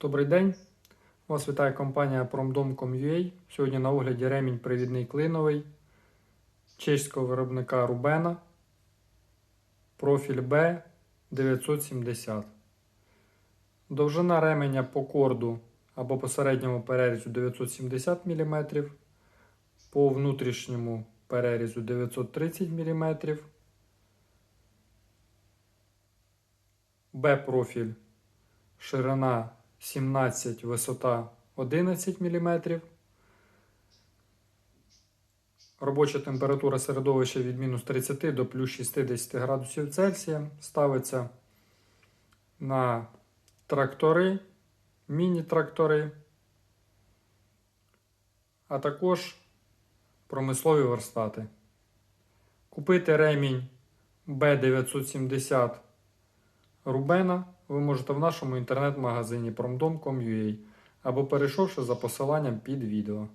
Добрий день. Вас вітає компанія Promdom.com.ua. Сьогодні на огляді ремінь привідний клиновий чеського виробника Rubena. Профіль B 970. Довжина ременя по корду або по середньому перерізу 970 мм, по внутрішньому перерізу 930 мм. Б-профіль ширина 17, висота 11 мм. Робоча температура середовища від мінус 30 до плюс 60 градусів Цельсія. Ставиться на трактори, міні-трактори, а також промислові верстати. Купити ремінь B970 Рубена ви можете в нашому інтернет-магазині promdom.com.ua або перейшовши за посиланням під відео.